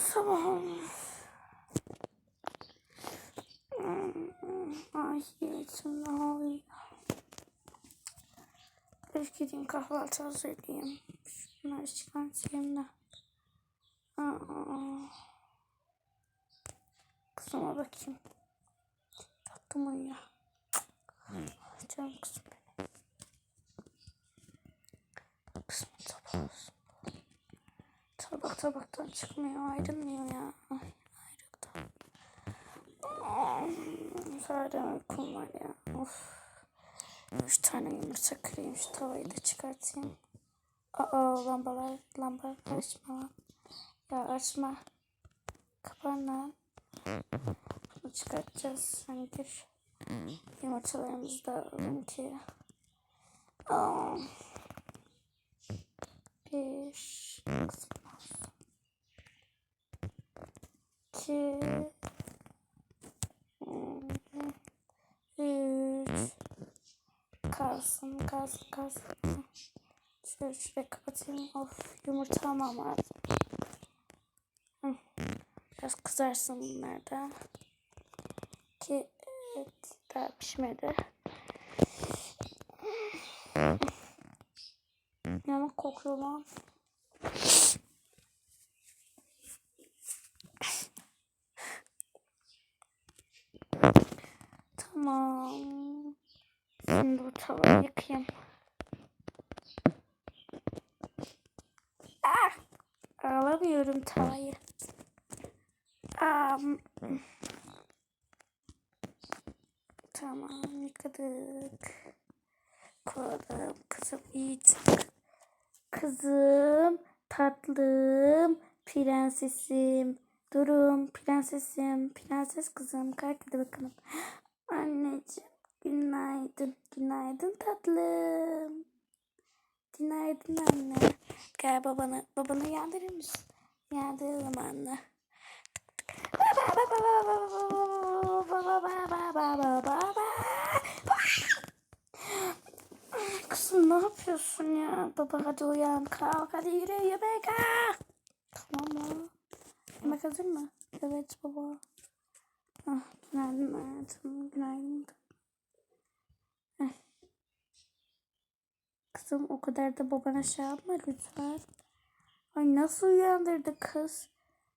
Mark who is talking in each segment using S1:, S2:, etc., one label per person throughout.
S1: Sabah olmuş. Ay içimde ağlıyor. Bir gideyim kahvaltı hazırlayayım. Şunları çıkartayım da. Kızıma bakayım. Tatlım uyuyor. Canım kızım benim. Kızım sabah olsun. Tabak tabaktan çıkmıyor ayrılmıyor ya. Ay ayrıktan. Zaten uykum var ya. Of. Üç tane yumurta kırayım şu tavayı da çıkartayım. Aa lambalar lambalar açma. Ya açma. Kapan lan. Bunu çıkartacağız. Hani gir. Da alalım ki. Aa. Bir. Kısım. 2 3 Kalsın kalsın kalsın. Şöyle şuraya kapatayım. Of yumurta almam lazım Biraz kızarsın bunlar Ki evet daha pişmedi. Ama kokuyor lan. Tamam. Şimdi bu tavayı yıkayayım. Ah! Alamıyorum tavayı. Aa, tamam yıkadık. Koydum. Kızım iyice. Kızım, tatlım, prensesim. Durum, prensesim, prenses kızım. Kalk hadi bakalım. Anneciğim, günaydın. Günaydın tatlım. Günaydın anne. Gel babanı, babanı uyandırır mısın? Uyandıralım anne. Kızım ne yapıyorsun ya? Baba hadi uyan kalk hadi yürü yemek ha. Tamam mı? Yemek hazır mı? Evet baba. Ah, günaydın hayatım. Günaydın. Eh. Kızım o kadar da babana şey yapma lütfen. Ay nasıl uyandırdı kız?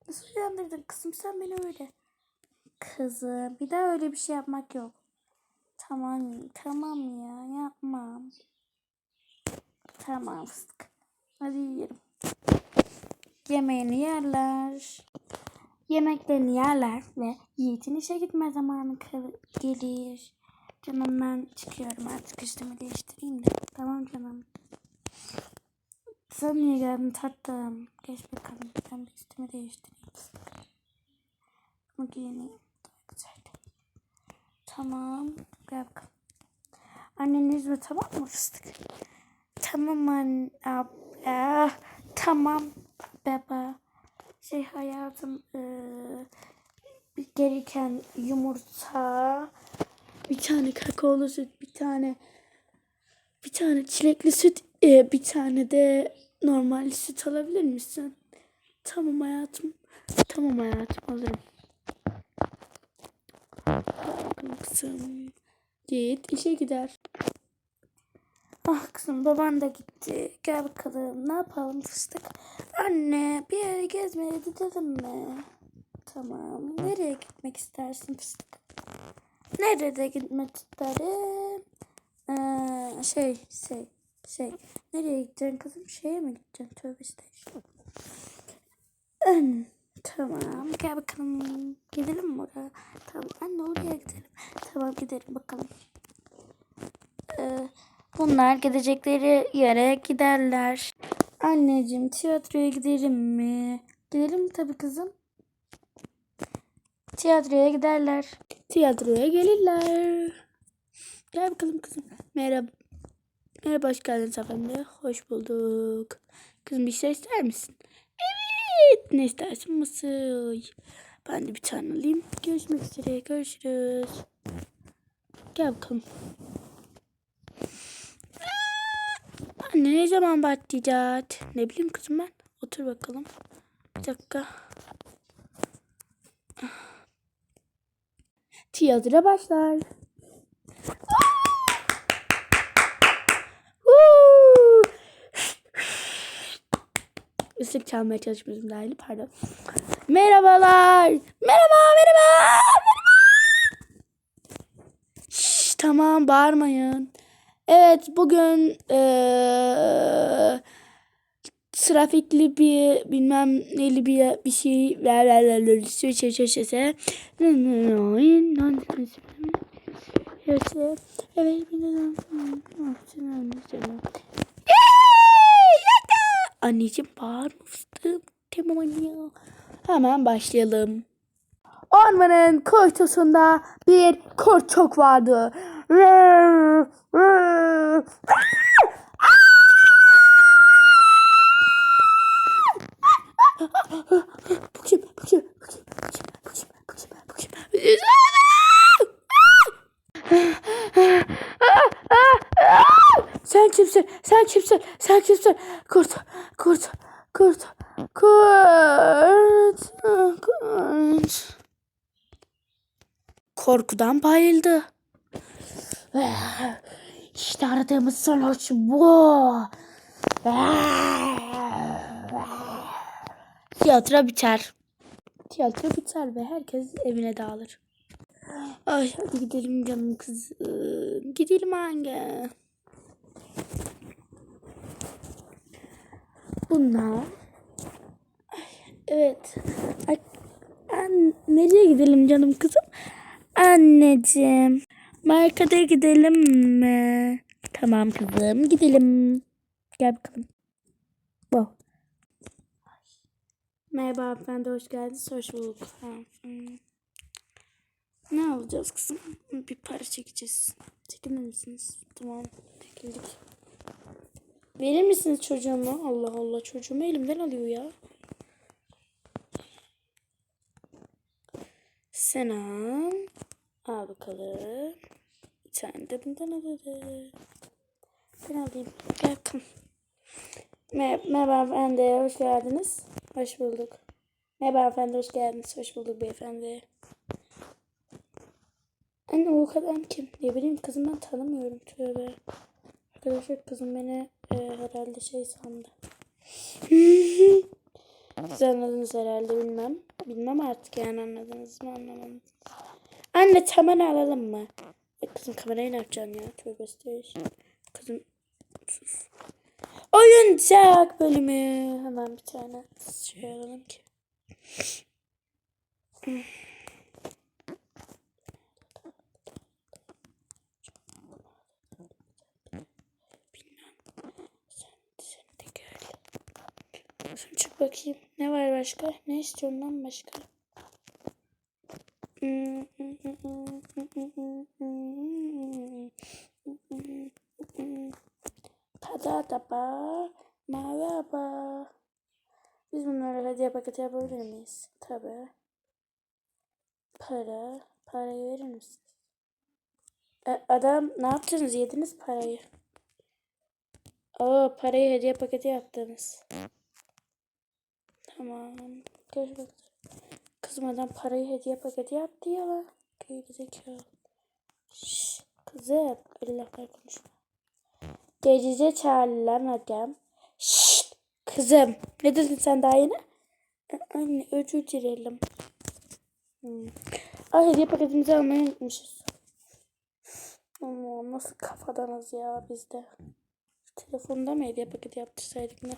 S1: Nasıl uyandırdın kızım sen beni öyle? Kızım bir daha öyle bir şey yapmak yok. Tamam tamam ya yapmam. Tamam fıstık. Hadi yiyelim. Yemeğini yerler. Yemeklerini yerler ve Yiğit'in işe gitme zamanı gelir. Canım ben çıkıyorum artık üstümü değiştireyim de. Tamam canım. Sen niye geldin tatlım? Geç bakalım. Ben bir üstümü değiştireyim. Bunu giyineyim. Güzel. Tamam. Gel bakalım. Anneni üzme tamam mı fıstık? Tamam anne. Abla. Tamam baba. Şey hayatım. bir gereken yumurta. Bir tane kakaolu süt. Bir tane bir tane çilekli süt. eee, bir tane de normal süt alabilir misin? Tamam hayatım. Tamam hayatım alırım. Kızım. Git işe gider. Ah kızım baban da gitti. Gel bakalım ne yapalım fıstık. Anne bir yere gezmeye gidelim mi? Tamam. Nereye gitmek istersin fıstık? Nerede gitmek isterim? Ee, şey şey şey. Nereye gideceksin kızım? Şeye mi gideceksin? Tövbe estağfurullah. Tamam. Gel bakalım. Gidelim mi oraya? Tamam. Anne oraya gidelim. Tamam gidelim bakalım. Ee, bunlar gidecekleri yere giderler. Anneciğim tiyatroya gidelim mi? Gidelim tabii kızım. Tiyatroya giderler. Tiyatroya gelirler. Gel bakalım kızım. Merhaba. Merhaba hoş geldiniz efendim. Hoş bulduk. Kızım bir şey ister misin? Evet. Ne istersin mısır? Ben de bir tane alayım. Görüşmek üzere. Görüşürüz. Gel bakalım. Anne ne zaman başlayacak? Ne bileyim kızım ben. Otur bakalım. Bir dakika. Tiyatro başlar. Islık çalmaya çalışmışım dahil pardon. Merhabalar. Merhaba merhaba. Merhaba. Şş, tamam bağırmayın. Evet bugün ee, trafikli bir bilmem neli bir bir şey Anneciğim bağırmıştım. Tamam anne. Hemen başlayalım. Ormanın kuytusunda bir kurçuk vardı. Rrr. Bu kim? Bu kim? Bu kim? Bu kim? Bu kim? Bu kim? Bu kim? Bu kim? Sen kimsin? Sen kimsin? Sen kimsin? Kurt, kurt, kurt, kurt, kurt. Korkudan bayıldı. İşte aradığımız sonuç bu. Tiyatro biter. Tiyatro biter ve herkes evine dağılır. Ay hadi gidelim canım kızım. Gidelim hangi? Bunlar. Ay, evet. Ay, an, nereye gidelim canım kızım? Anneciğim. Markete gidelim mi? Tamam kızım gidelim. Gel bakalım. Wow. Merhaba hanımefendi hoş geldiniz. Hoş bulduk. Hmm. Ne alacağız kızım? Bir para çekeceğiz. Çekilir misiniz? Tamam. Çekildik. Verir misiniz çocuğumu? Allah Allah çocuğumu elimden alıyor ya. Sen al. Al bakalım. Tane de bundan alalım. Ben alayım. Gel Merhaba efendi, hoş geldiniz. Hoş bulduk. Merhaba efendi, hoş geldiniz. Hoş bulduk beyefendi. Anne o adam kim? Ne bileyim kızım ben tanımıyorum. Tövbe. Arkadaşlar kızım beni e, herhalde şey sandı. Siz anladınız herhalde bilmem. Bilmem artık yani anladınız mı anlamadınız. Anne kamera alalım mı? Kızım kamerayı ne yapacaksın ya? Tövbe estağfurullah. Kızım sus. Oyuncak bölümü. Hemen bir tane şey alalım ki. Sen çık bakayım. Ne var başka? Ne istiyorsun lan başka? Merhaba. Merhaba. Biz bunları hediye paketi yapabilir miyiz? Tabi. Para. Parayı verir misiniz? E, adam ne yaptınız? Yediniz parayı. Oo parayı hediye paketi yaptınız. Tamam. Görüşmek Kızım adam parayı hediye paketi yaptı ya lan. Geri zekalı. Şşş. Kızım. Öyle laflar konuşma. Gecice çağırdı lan adam. Kızım. Ne dedin sen daha yine? Anne özür dilerim. Hmm. Ay hediye paketimizi almayı unutmuşuz. Ama nasıl kafadanız ya bizde. Telefonda mı hediye paketi yaptırsaydık ne?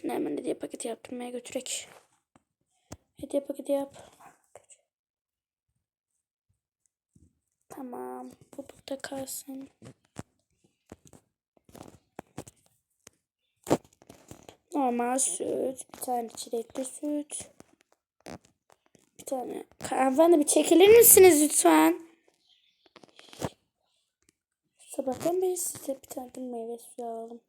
S1: Şimdi hemen hediye paketi yaptırmaya götürek. Hediye paketi yap. Tamam. Bu burada kalsın. Normal süt. Bir tane çilekli süt. Bir tane. Hanımefendi bir çekilir misiniz lütfen? Sabahtan beri size bir tane meyve suyu alalım.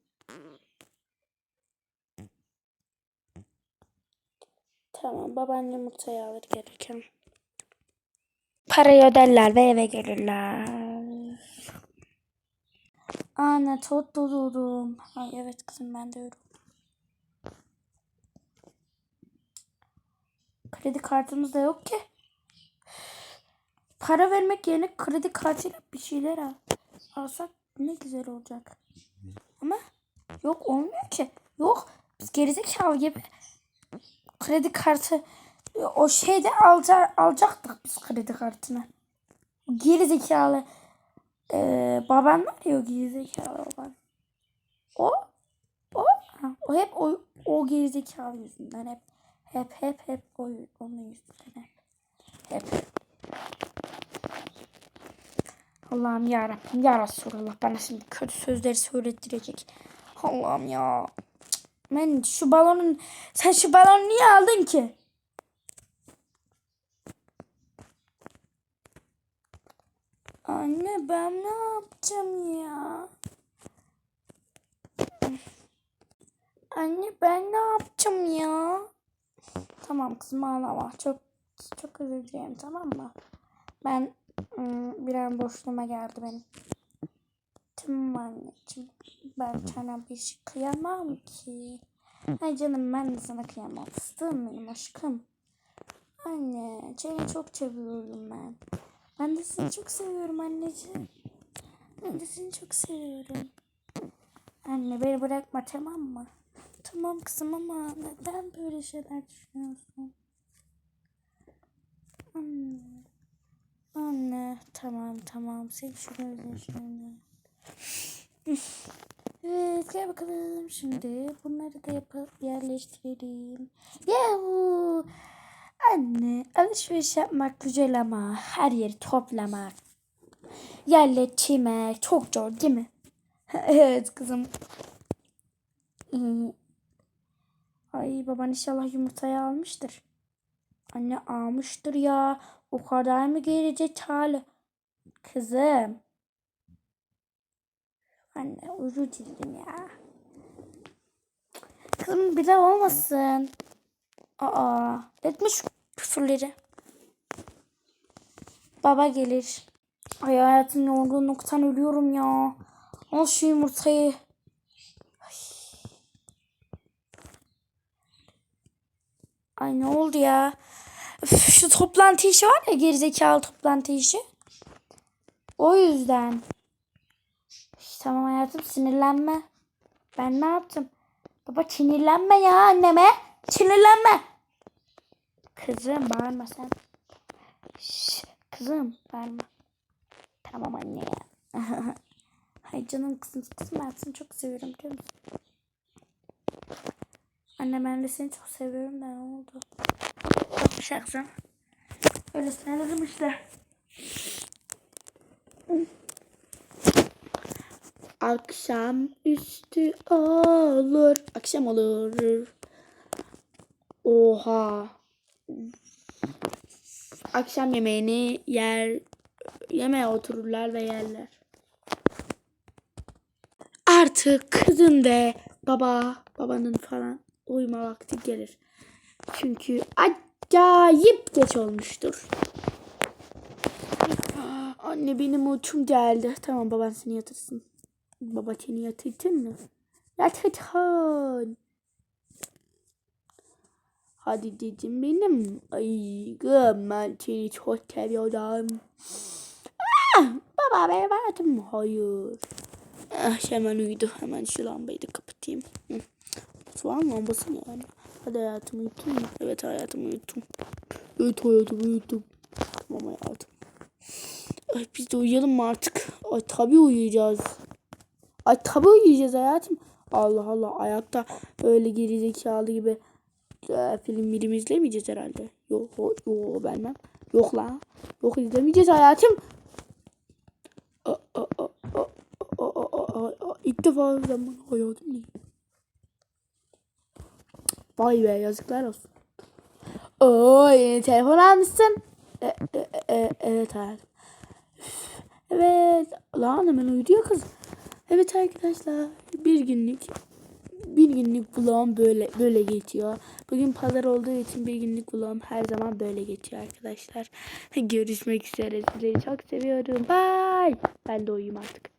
S1: Tamam baban yumurtayı alır gereken. Parayı öderler ve eve gelirler. Anne tot doluyordum. Ay evet kızım ben de öyle. Kredi kartımız da yok ki. Para vermek yerine kredi kartıyla bir şeyler al. alsak ne güzel olacak. Ama yok olmuyor ki. Yok. Biz gerizekalı gibi kredi kartı o şeyde alacak, alacaktık biz kredi kartını. Gerizekalı ee, baban var ya o gerizekalı baban. O o o hep o, o gerizekalı yüzünden hep hep hep hep o, onun yüzünden hep. Hep. Allah'ım ya Rabbim ya Resulallah bana şimdi kötü sözleri söylettirecek. Allah'ım ya. Ben şu balonun sen şu balonu niye aldın ki? Anne ben ne yapacağım ya? Anne ben ne yapacağım ya? Tamam kızım ağlama. Çok çok özür dilerim tamam mı? Ben ım, bir an boşluğuma geldi benim. Tamam anneciğim. Ben sana bir şey kıyamam ki. Ay canım ben de sana kıyamam. Fıstığım benim aşkım. Anne seni çok seviyorum ben. Ben de seni çok seviyorum anneciğim. Ben de seni çok seviyorum. Anne beni bırakma tamam mı? Tamam kızım ama neden böyle şeyler düşünüyorsun? Anne. Anne tamam tamam sil şu gözyaşlarını. Evet gel bakalım şimdi bunları da yapıp yerleştirelim. Yahu. Anne alışveriş yapmak güzel ama her yeri toplamak. Yerle çimek çok zor değil mi? evet kızım. Hmm. Ay baban inşallah yumurtayı almıştır. Anne almıştır ya. O kadar mı gerizekalı? Kızım. Anne özür dilerim ya. Kızım bir de olmasın. Aa, etme şu küfürleri. Baba gelir. Ay hayatım yorgunluktan ölüyorum ya. Al şu yumurtayı. Ay ne oldu ya? Üf, şu toplantı işi var ya gerizekalı toplantı işi. O yüzden. Hayatım sinirlenme. Ben ne yaptım? Baba sinirlenme ya anneme. Sinirlenme. Kızım bağırma sen. Şş, kızım bağırma. Tamam anne ya. Hay canım kızım kızım ben seni çok seviyorum biliyor musun? Anne ben de seni çok seviyorum da ne oldu? Bakmış aksan. Öylesine dedim işte. Akşam üstü olur. Akşam olur. Oha. Akşam yemeğini yer yemeğe otururlar ve yerler. Artık kızın da baba babanın falan uyuma vakti gelir. Çünkü acayip geç olmuştur. Anne benim uykum geldi. Tamam baban seni yatırsın. Baba seni yatırdın mı? Yatırdın. Hadi dedim benim. Ay ben seni çok seviyorum. Ah, baba benim hayatım. Hayır. Ah, hemen uyudu. Hemen şu lambayı da kapatayım. Hı. Soğan lambası mı yani? Hadi hayatım uyuttun? Evet hayatım uyuttum. Evet hayatım uyuttum. Tamam hayatım. Ay biz de uyuyalım mı artık? Ay tabii uyuyacağız. Ay tabii uyuyacağız hayatım. Allah Allah ayakta öyle gerizekalı gibi e, film film izlemeyeceğiz herhalde. Yok yok yo, bilmem. Yok la. Yok izlemeyeceğiz hayatım. Aa, aa, aa, aa, aa, aa, aa. İlk defa zaman hayatım. Vay be yazıklar olsun. Oo yeni telefon almışsın. E, e, e, evet hayatım. Evet. Lan hemen uyudu ya kız. Evet arkadaşlar. Bir günlük bir günlük vlogum böyle böyle geçiyor. Bugün pazar olduğu için bir günlük vlogum her zaman böyle geçiyor arkadaşlar. Görüşmek üzere. Sizleri çok seviyorum. Bye. Ben de uyuyayım artık.